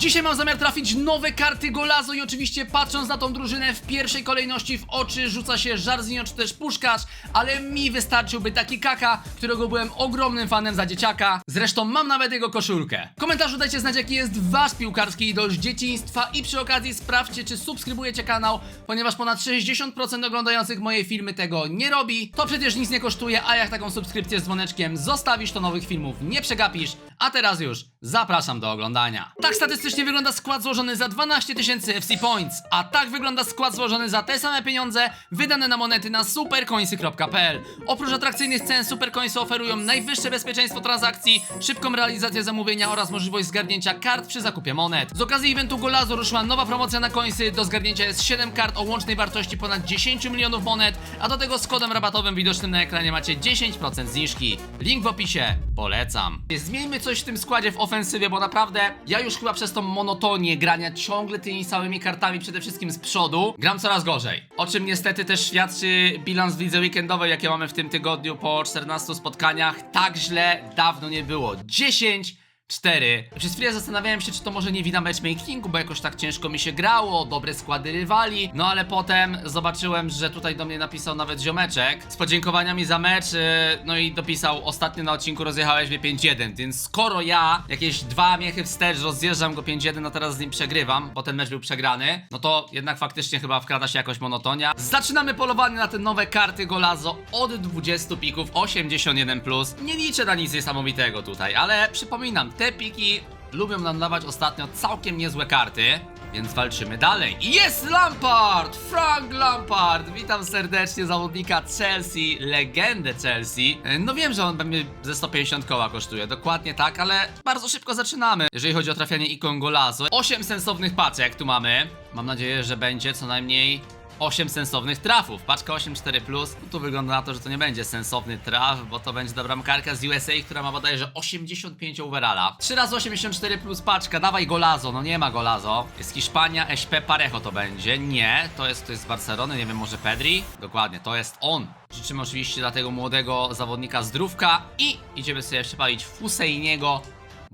Dzisiaj mam zamiar trafić nowe karty Golazo i oczywiście patrząc na tą drużynę w pierwszej kolejności w oczy rzuca się Żarzinio czy też Puszkarz, ale mi wystarczyłby taki kaka, którego byłem ogromnym fanem za dzieciaka. Zresztą mam nawet jego koszulkę. W komentarzu dajcie znać jaki jest wasz piłkarski idol z dzieciństwa i przy okazji sprawdźcie czy subskrybujecie kanał, ponieważ ponad 60% oglądających moje filmy tego nie robi. To przecież nic nie kosztuje, a jak taką subskrypcję z dzwoneczkiem zostawisz, to nowych filmów nie przegapisz. A teraz już zapraszam do oglądania. Tak statystycznie wygląda skład złożony za 12 tysięcy FC Points, a tak wygląda skład złożony za te same pieniądze wydane na monety na supercoinsy.pl. Oprócz atrakcyjnych cen Supercoinsy oferują najwyższe bezpieczeństwo transakcji, szybką realizację zamówienia oraz możliwość zgarnięcia kart przy zakupie monet. Z okazji eventu Golazo ruszyła nowa promocja na coinsy. Do zgarnięcia jest 7 kart o łącznej wartości ponad 10 milionów monet, a do tego z kodem rabatowym widocznym na ekranie macie 10% zniżki. Link w opisie. Polecam. Zmieńmy coś w tym składzie w ofensywie, bo naprawdę ja już chyba przez tą monotonię grania ciągle tymi samymi kartami, przede wszystkim z przodu, gram coraz gorzej. O czym niestety też świadczy bilans w lidze weekendowej, jakie mamy w tym tygodniu po 14 spotkaniach. Tak źle dawno nie było. 10 4. Przez chwilę zastanawiałem się, czy to może nie wina matchmakingu, bo jakoś tak ciężko mi się grało, dobre składy rywali. No ale potem zobaczyłem, że tutaj do mnie napisał nawet ziomeczek z podziękowaniami za mecz. yy, No i dopisał, ostatnio na odcinku rozjechałeś mnie 5-1, więc skoro ja jakieś dwa miechy wstecz rozjeżdżam go 5-1, a teraz z nim przegrywam, bo ten mecz był przegrany, no to jednak faktycznie chyba wkrada się jakoś monotonia. Zaczynamy polowanie na te nowe karty Golazo od 20 pików 81+. Plus. Nie liczę na nic niesamowitego tutaj, ale przypominam, te piki lubią nam dawać ostatnio całkiem niezłe karty. Więc walczymy dalej. Jest Lampard! Frank Lampard! Witam serdecznie zawodnika Chelsea, legendę Chelsea. E, No wiem, że on pewnie ze 150 koła kosztuje, dokładnie tak, ale bardzo szybko zaczynamy. Jeżeli chodzi o trafianie ikon Golazo. 8 sensownych paczek tu mamy. Mam nadzieję, że będzie co najmniej 8 sensownych trafów. Paczka 8-4+. Plus. No tu wygląda na to, że to nie będzie sensowny traf, bo to będzie dobra karka z USA, która ma bodajże 85 overalla. 3 razy 84 plus paczka, dawaj golazo, no nie ma golazo. Jest Hiszpania, SP Parejo to będzie. Nie, to jest ktoś z Barcelony, nie wiem, może Pedri? Dokładnie, to jest on. Życzymy oczywiście dla tego młodego zawodnika zdrówka i idziemy sobie jeszcze palić Fuseiniego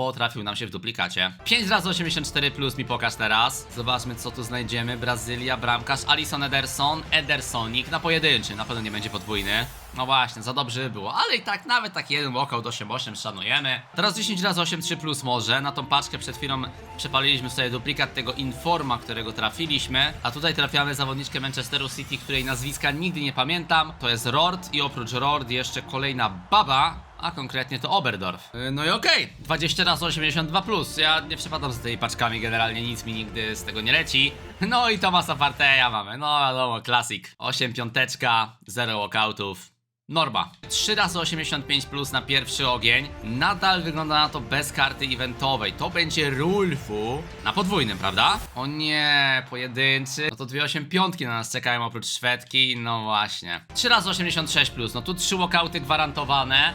bo trafił nam się w duplikacie. 5 razy 84 plus mi pokaż teraz. Zobaczmy co tu znajdziemy. Brazylia, bramkarz, Alison Ederson, Edersonik na pojedynczy. Na pewno nie będzie podwójny. No właśnie, za dobrze by było, ale i tak nawet tak jeden walkout 8-8 szanujemy. Teraz 10 razy 8-3 plus może. Na tą paczkę przed chwilą przepaliliśmy sobie duplikat tego Informa, którego trafiliśmy. A tutaj trafiamy zawodniczkę Manchesteru City, której nazwiska nigdy nie pamiętam. To jest Rord i oprócz Rord jeszcze kolejna baba, a konkretnie to Oberdorf. Yy, No i okej, 20 razy 82 plus. Ja nie przepadam z tymi paczkami, generalnie nic mi nigdy z tego nie leci. No i Tomasa Parteja mamy, no wiadomo, klasik. 8 piąteczka, 0 walkoutów. Norma. 3 razy 85 plus na pierwszy ogień. Nadal wygląda na to bez karty eventowej. To będzie Rulfu na podwójnym, prawda? O nie, pojedynczy. No to dwie 8 piątki na nas czekają oprócz Szwedki. No właśnie. 3 razy 86 plus. No tu trzy walkouty gwarantowane.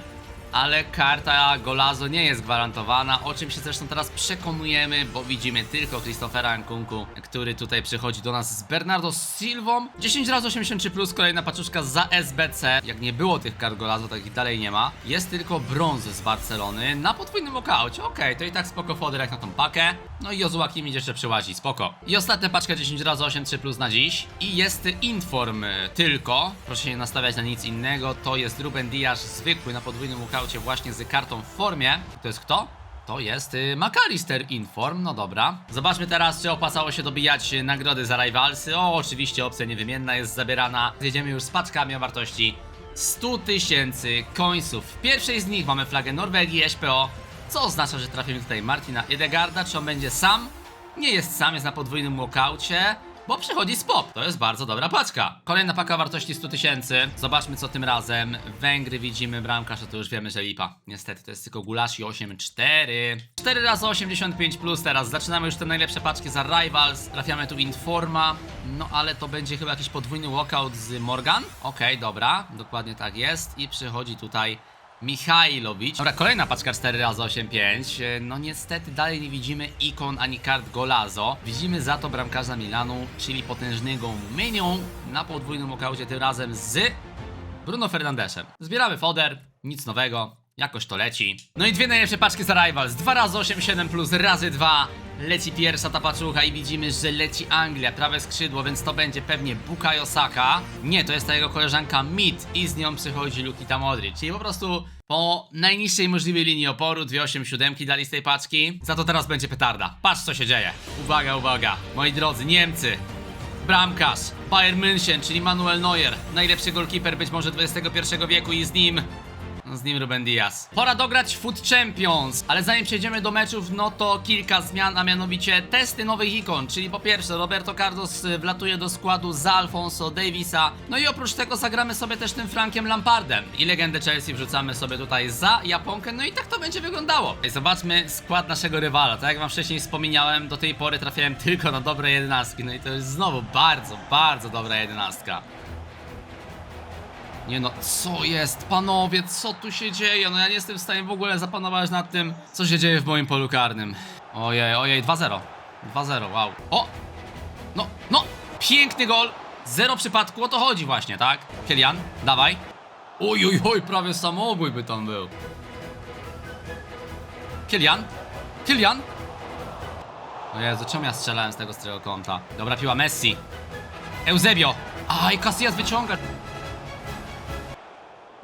Ale karta Golazo nie jest gwarantowana, o czym się zresztą teraz przekonujemy, bo widzimy tylko Christophera Nkunku, który tutaj przychodzi do nas z Bernardo Silvą. 10 razy 83 plus, kolejna paczuszka za SBC. Jak nie było tych kart Golazo, tak ich dalej nie ma. Jest tylko brąz z Barcelony na podwójnym walkoutie. Okej, to i tak spoko foder jak na tą pakę. No i Jozua Kimmich jeszcze przyłazi, spoko. I ostatnia paczka 10 razy 83 plus na dziś. I jest Inform tylko, proszę się nie nastawiać na nic innego, to jest Ruben Diaz zwykły na podwójnym walkoutie właśnie z kartą w formie. To jest kto? To jest y, McAllister Inform, no dobra. Zobaczmy teraz, czy opłacało się dobijać nagrody za Rivalsy. O, oczywiście opcja niewymienna jest zabierana. Jedziemy już z paczkami o wartości 100 tysięcy końców. W pierwszej z nich mamy flagę Norwegii SPO, co oznacza, że trafimy tutaj Martina Edegarda. Czy on będzie sam? Nie jest sam, jest na podwójnym walkoucie. Bo przychodzi spop. To jest bardzo dobra paczka. Kolejna paka wartości 100 tysięcy. Zobaczmy co tym razem. Węgry widzimy, bramkarz, a to już wiemy, że lipa. Niestety to jest tylko gulasz i 8-4. 4 razy 85 plus teraz. Zaczynamy już te najlepsze paczki za Rivals. Trafiamy tu Informa. No ale to będzie chyba jakiś podwójny walkout z Morgan. Okej, dobra. Dokładnie tak jest. I przychodzi tutaj Michajlowicz. Dobra, kolejna paczka 4 razy 85 E, No niestety dalej nie widzimy ikon ani kart Golazo. Widzimy za to bramkarza Milanu, czyli potężnego Mynią na podwójnym okaucie tym razem z Bruno Fernandeszem. Zbieramy foder, nic nowego. Jakoś to leci. No i dwie najlepsze paczki za Rivals. 2 razy 87 plus razy 2 Leci pierwsza ta paczucha i widzimy, że leci Anglia, prawe skrzydło, więc to będzie pewnie Bukayo Saka. Nie, to jest ta jego koleżanka Mit i z nią przychodzi Lukita Modric, czyli po prostu po najniższej możliwej linii oporu, 287 dali z tej paczki. Za to teraz będzie petarda. Patrz co się dzieje. Uwaga, uwaga. Moi drodzy, Niemcy. Bramkarz, Bayern München, czyli Manuel Neuer. Najlepszy golkiper być może XXI wieku i z nim... Z nim Ruben Diaz. Pora dograć Food Champions, ale zanim przejdziemy do meczów, no to kilka zmian, a mianowicie testy nowych ikon, czyli po pierwsze Roberto Carlos y, wlatuje do składu za Alfonso Davisa, no i oprócz tego zagramy sobie też tym Frankiem Lampardem i legendę Chelsea wrzucamy sobie tutaj za Japonkę, no i tak to będzie wyglądało. I zobaczmy skład naszego rywala, tak jak wam wcześniej wspomniałem, do tej pory trafiałem tylko na dobre jedenastki, no i to jest znowu bardzo, bardzo dobra jedenastka. Nie no, co jest, panowie, co tu się dzieje? No ja nie jestem w stanie w ogóle zapanować nad tym, co się dzieje w moim polu karnym. Ojej, ojej, 2-0. 2-0, wow. O! No, no! Piękny gol! Zero przypadku, o to chodzi właśnie, tak? Kilian, dawaj. Oj, oj, oj, prawie samobój by tam był. Kilian? Kilian? O Jezu, czemu ja strzelałem z tego strego kąta? Dobra, piła Messi. Eusebio! Aj, Casillas wyciąga.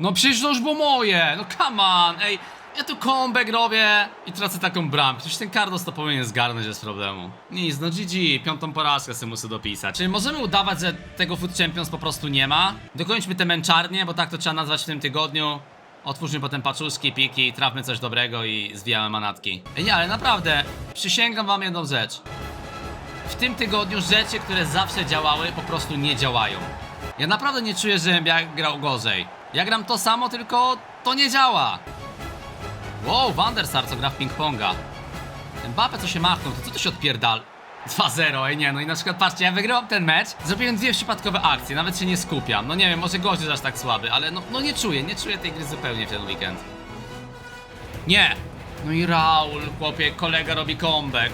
No przecież to już było moje! No come on, ej! Ja tu comeback robię i tracę taką bramkę. Przecież ten Carlos to powinien zgarnąć bez problemu. Nic, no GG, piątą porażkę sobie muszę dopisać. Czyli możemy udawać, że tego Food Champions po prostu nie ma. Dokończmy te męczarnie, bo tak to trzeba nazwać w tym tygodniu. Otwórzmy potem paczuszki, piki, trafmy coś dobrego i zwijamy manatki. Ej, nie, ale naprawdę, przysięgam wam jedną rzecz. W tym tygodniu rzeczy, które zawsze działały, po prostu nie działają. Ja naprawdę nie czuję, żebym ja grał gorzej. Ja gram to samo, tylko to nie działa. Wow, Van der Sar, co gra w ping-ponga. Mbappe co się machnął, to co to się odpierdal? 2-0, ej nie, no i na przykład patrzcie, ja wygrałem ten mecz, zrobiłem dwie przypadkowe akcje, nawet się nie skupiam. No nie wiem, może gość jest aż tak słaby, ale no, no nie czuję, nie czuję tej gry zupełnie w ten weekend. Nie! No i Raul, chłopie, kolega robi comeback.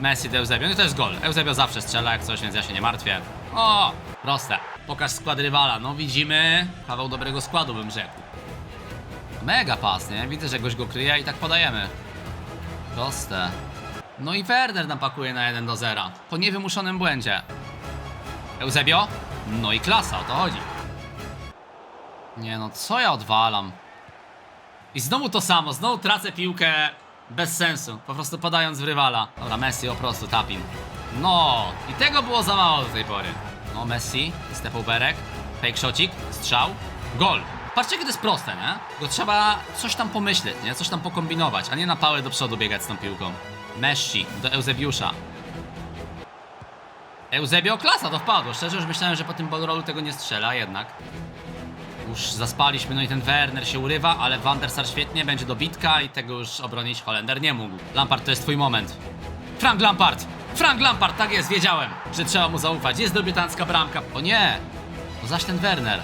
Messi do Eusebio, no to jest gol. Eusebio zawsze strzela jak coś, więc ja się nie martwię. O, proste. Pokaż skład rywala, no widzimy kawał dobrego składu bym rzekł. Mega pas, nie? Widzę, że goś go kryje i tak podajemy. Proste. No i Werner napakuje na 1 do 0. Po niewymuszonym błędzie. Eusebio? No i klasa, o to chodzi. Nie no, co ja odwalam? I znowu to samo, znowu tracę piłkę bez sensu, po prostu podając w rywala. Dobra, Messi po prostu tapping. No, i tego było za mało do tej pory. No, Messi, stepoberek, fake shotcik, strzał, gol. Patrzcie, jakie to jest proste, nie? Tylko trzeba coś tam pomyśleć, nie? Coś tam pokombinować, a nie na pałę do przodu biegać z tą piłką. Messi do Eusebiusza. Eusebio klasa, to wpadło. Szczerze już myślałem, że po tym ballrollu tego nie strzela, jednak. Już zaspaliśmy, no i ten Werner się urywa, ale Van der Sar świetnie, będzie dobitka i tego już obronić Holender nie mógł. Lampard, to jest twój moment. Frank Lampard! Frank Lampard, tak jest, wiedziałem, że trzeba mu zaufać. Jest debiutancka bramka. O nie! To zaś ten Werner.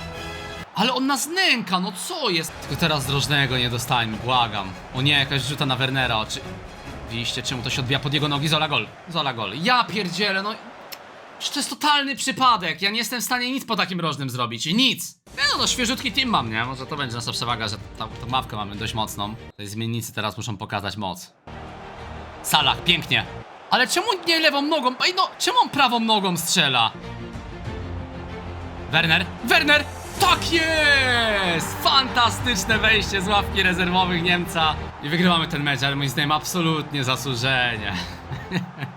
Ale on nas nęka, no co jest? Tylko teraz drożnego nie dostajmy, błagam. O nie, jakaś rzuta na Wernera, oczy... Widzicie, czemu to się odbija pod jego nogi? Zola gol. Zola gol. Ja pierdzielę, no... To jest totalny przypadek. Ja nie jestem w stanie nic po takim rożnym zrobić. Nic. Nie no, no świeżutki team mam, nie? Może to będzie nasza przewaga, że tą, tą mawkę mamy dość mocną. Tej zmiennicy teraz muszą pokazać moc. Salah, pięknie. Ale czemu nie lewą nogą? Ej no, czemu on prawą nogą strzela? Werner? Werner! Tak jest! Fantastyczne wejście z ławki rezerwowych Niemca. I wygrywamy ten mecz, ale moim zdaniem absolutnie zasłużenie.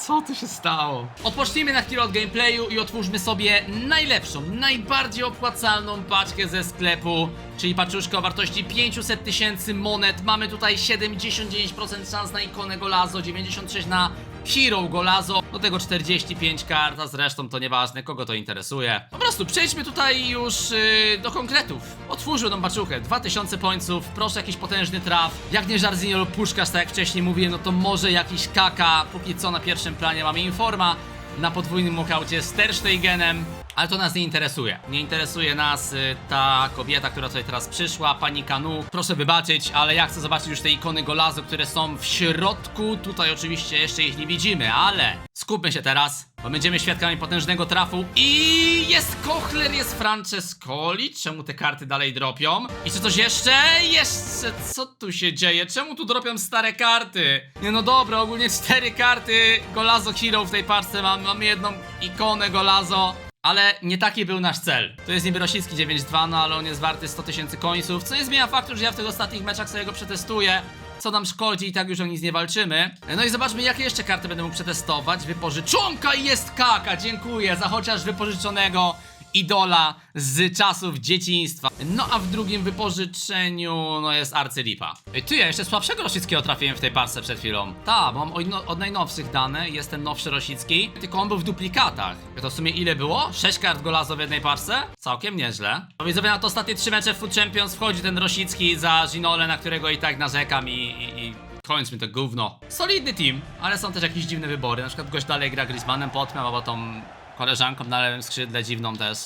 Co tu się stało? Odpocznijmy na chwilę od gameplayu i otwórzmy sobie najlepszą, najbardziej opłacalną paczkę ze sklepu, czyli paczuszkę o wartości 500 tysięcy monet. Mamy tutaj 79% szans na ikonę Golazo, 96% na Hero Golazo, do tego 45 kart, a zresztą to nieważne, kogo to interesuje. Po prostu przejdźmy tutaj już yy, do konkretów. Otwórzył tą paczuchę, 2000 pońców, proszę jakiś potężny traf. Jak nie Jarzinho lub Puszkasz, tak jak wcześniej mówiłem, no to może jakiś kaka. Póki co na pierwszym planie mamy Informa, na podwójnym mokaucie z Terstegenem. Ale to nas nie interesuje. Nie interesuje nas y, ta kobieta, która tutaj teraz przyszła, pani Kanu. Proszę wybaczyć, ale ja chcę zobaczyć już te ikony Golazu, które są w środku. Tutaj oczywiście jeszcze ich nie widzimy, ale skupmy się teraz, bo będziemy świadkami potężnego trafu. I jest Kochler, jest Francescoli. Czemu te karty dalej dropią? I czy coś jeszcze? Jeszcze, co tu się dzieje? Czemu tu dropią stare karty? Nie no dobra, ogólnie cztery karty Golazo Hero w tej parce mam. Mamy jedną ikonę Golazo. Ale nie taki był nasz cel. To jest niby rosyjski 9.2, no ale on jest warty 100 tysięcy końców, co nie zmienia faktu, że ja w tych ostatnich meczach sobie go przetestuję. Co nam szkodzi i tak już o nic nie walczymy. No i zobaczmy, jakie jeszcze karty będę mógł przetestować. Wypożyczonka jest kaka, dziękuję za chociaż wypożyczonego idola z czasów dzieciństwa. No a w drugim wypożyczeniu, no jest arcylipa. Ej, ty, ja jeszcze słabszego Rosickiego trafiłem w tej parce przed chwilą. Ta, bo mam od, no, od najnowszych dane, jest ten nowszy Rosicki, tylko on był w duplikatach. To w sumie ile było? 6 kart golazo w jednej parce? Całkiem nieźle. No na to ostatnie trzy mecze w Food Champions wchodzi ten Rosicki za Ginole, na którego i tak narzekam i... i, i... Kończmy to gówno. Solidny team, ale są też jakieś dziwne wybory. Na przykład gość dalej gra Griezmannem Potmem, albo tą koleżanką na lewym skrzydle dziwną też.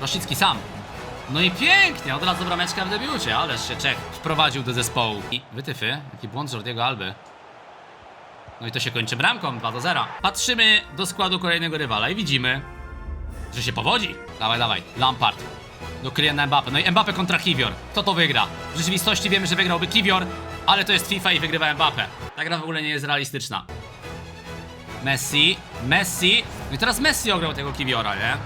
Rosicki sam. No i pięknie, od razu brameczka w debiucie, ależ się Czech wprowadził do zespołu. I wytyfy, jaki błąd Jordiego Alby. No i to się kończy bramką 2 do 0. Patrzymy do składu kolejnego rywala i widzimy, że się powodzi. Dawaj, dawaj, Lampard. Do Kyliana Mbappe. No i Mbappe kontra Kiwior. Kto to wygra? W rzeczywistości wiemy, że wygrałby Kiwior, ale to jest FIFA i wygrywa Mbappe. Ta gra w ogóle nie jest realistyczna. Messi, Messi. No i teraz Messi ograł tego Kiwiora, nie?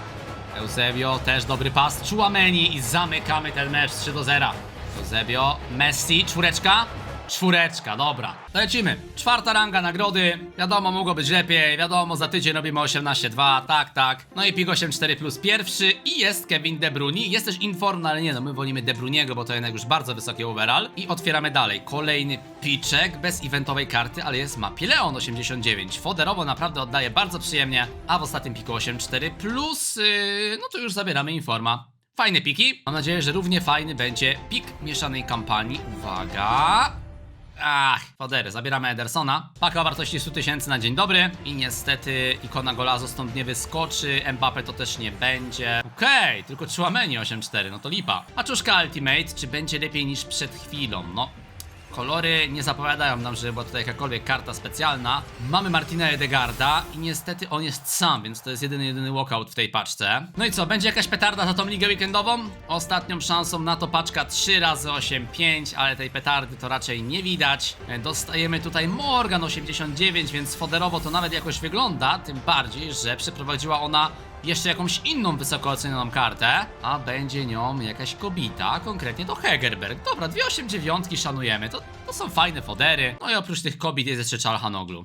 Eusebio, też dobry pas. Chouameni i zamykamy ten mecz 3 do 0. Eusebio, Messi, czwóreczka. Czwóreczka, dobra. Lecimy. Czwarta ranga nagrody. Wiadomo, mogło być lepiej. Wiadomo, za tydzień robimy 18-2. Tak, tak. No i pik 8-4 plus pierwszy. I jest Kevin De. Jest też Inform, no ale nie no, my wolimy De Bruynego, bo to jednak już bardzo wysoki overall. I otwieramy dalej. Kolejny piczek bez eventowej karty, ale jest mapie Leon 89. Foderowo naprawdę oddaje bardzo przyjemnie. A w ostatnim piku 8-4 plus, yy, no to już zabieramy Informa. Fajne piki. Mam nadzieję, że równie fajny będzie pik mieszanej kampanii. Uwaga. Ach, fodery, zabieramy Edersona. Paka o wartości 100 tysięcy na dzień dobry. I niestety ikona Golazo stąd nie wyskoczy. Mbappe to też nie będzie. Okej, tylko Chouameni 8-4, no to lipa. Maczuszka Ultimate, czy będzie lepiej niż przed chwilą? No, Kolory nie zapowiadają nam, że była tutaj jakakolwiek karta specjalna. Mamy Martina Edegarda i niestety on jest sam, więc to jest jedyny, jedyny walkout w tej paczce. No i co, będzie jakaś petarda za tą ligę weekendową? Ostatnią szansą na to paczka 3 razy 8 5 ale tej petardy to raczej nie widać. E, Dostajemy tutaj Morgan 89, więc foderowo to nawet jakoś wygląda, tym bardziej, że przeprowadziła ona jeszcze jakąś inną wysoko ocenioną kartę, a będzie nią jakaś kobita, konkretnie to Hegerberg. Dobra, dwie 89 szanujemy, to, to są fajne fodery. No i oprócz tych kobit jest jeszcze Czalhanoglu.